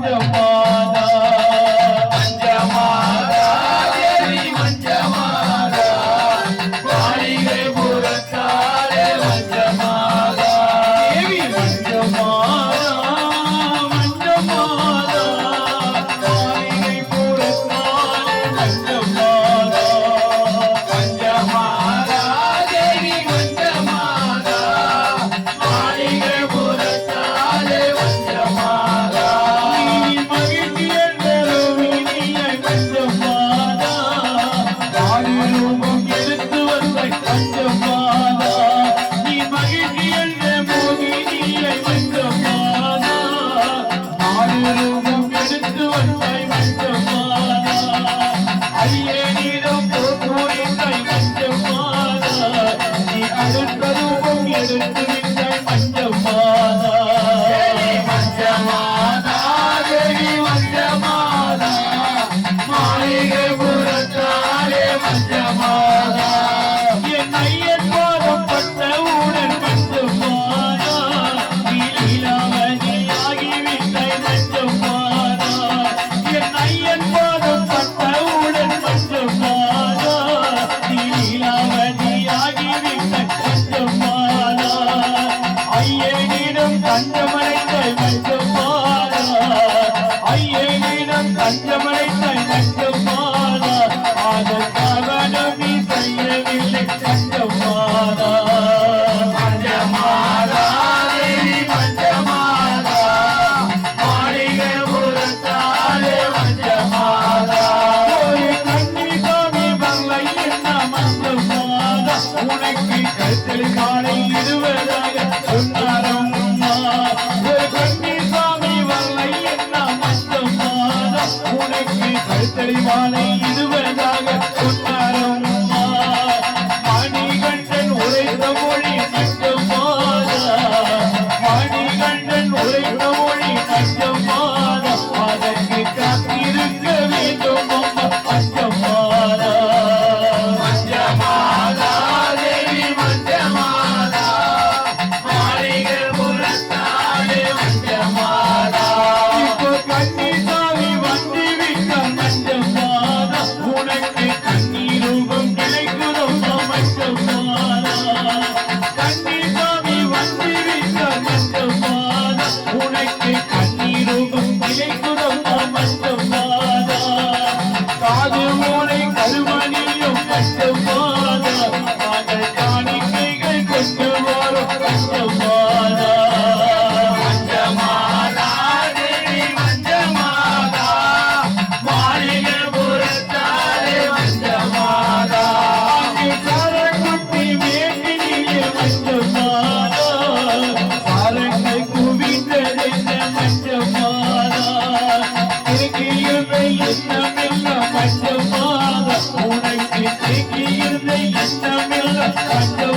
不要。Thank you. Thank you. Mandi கருத்தடி மாலை இதுவரைதாக உரைத்த மொழி மஞ்சள் பஞ்சமாக உனக்கு இருந்த இஷ்டமில்ல பஞ்சம்